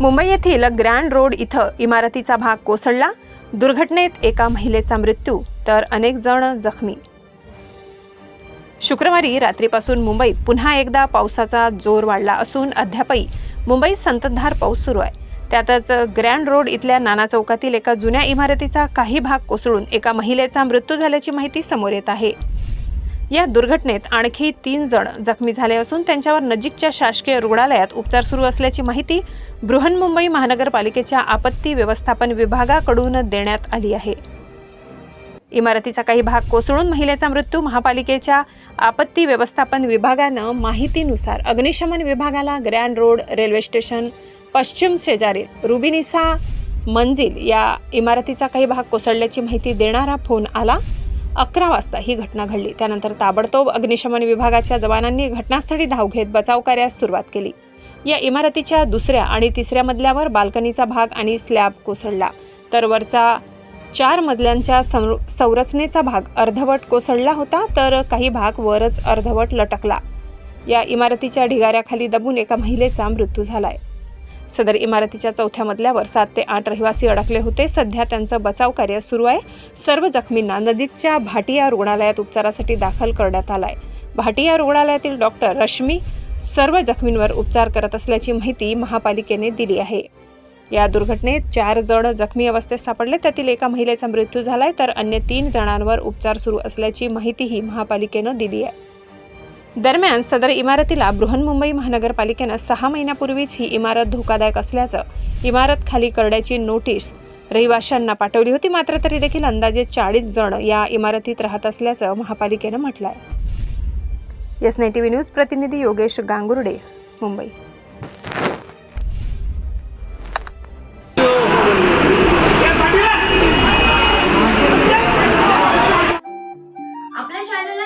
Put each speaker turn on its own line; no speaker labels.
मुंबई येथील grand road इथं इमारतीचा भाग कोसळला. दुर्घटनेत एका महिलेचा मृत्यू तर अनेक जण जखमी. शुक्रवारी रात्रीपासून मुंबईत पुन्हा एकदा पावसाचा जोर वाढला असून अद्यापही मुंबईत संततधार पाऊस सुरू आहे. त्यातच ग्रँड रोड इथल्या नाना चौकातील एका जुन्या इमारतीचा काही भाग कोसळून एका महिलेचा मृत्यू झाल्याची माहिती समोर येत आहे. या दुर्घटनेत आणखी तीन जण जखमी झाले असून त्यांच्यावर नजीकच्या शासकीय रुग्णालयात उपचार सुरू असल्याची माहिती बृहन्मुंबई महानगरपालिकेच्या आपत्ती व्यवस्थापन विभागाकडून देण्यात आली आहे. इमारतीचा काही भाग कोसळून महिलेचा मृत्यू महापालिकेच्या आपत्ती व्यवस्थापन विभागानं माहितीनुसार अग्निशमन विभागाला ग्रँड रोड रेल्वे स्टेशन पश्चिम शेजारील रुबिनिसा मंजिल या इमारतीचा काही भाग कोसळल्याची माहिती देणारा फोन आला. अकरा वाजता ही घटना घडली. त्यानंतर ताबडतोब अग्निशमन विभागाच्या जवानांनी घटनास्थळी धाव घेत बचाव कार्यास सुरुवात केली. या इमारतीच्या दुसऱ्या आणि तिसऱ्या मजल्यावर बाल्कनीचा भाग आणि स्लॅब कोसळला. तर वरचा चार मजल्यांच्या संरचनेचा भाग अर्धवट कोसळला होता तर काही भाग वरच अर्धवट लटकला. या इमारतीच्या ढिगाऱ्याखाली दबून एका महिलेचा मृत्यू झालाय. सदर इमारतीच्या चौथ्या मजल्यावर सात ते आठ रहिवासी अडकले होते. सध्या त्यांचं बचाव कार्य सुरू आहे. सर्व जखमींना नजीकच्या भाटिया रुग्णालयात उपचारासाठी दाखल करण्यात आलाय. भाटिया रुग्णालयातील डॉक्टर रश्मी सर्व जखमींवर उपचार करत असल्याची माहिती महापालिकेने दिली आहे. या दुर्घटनेत चार जण जखमी अवस्थेत सापडले. त्यातील एका महिलेचा मृत्यू झालाय तर अन्य तीन जणांवर उपचार सुरू असल्याची माहितीही महापालिकेनं दिली आहे. दरम्यान सदर इमारतीला बृहन्मुंबई महानगरपालिकेनं सहा महिन्यापूर्वीच ही इमारत धोकादायक असल्याचं इमारत खाली करण्याची नोटीस रहिवाशांना पाठवली होती. मात्र तरी देखील अंदाजे चाळीस जण या इमारतीत राहत असल्याचं महापालिकेनं म्हटलं आहे एस नाईन टी व्ही न्यूज प्रतिनिधी योगेश गांगुर्डे मुंबई.
आपल्या चॅनलला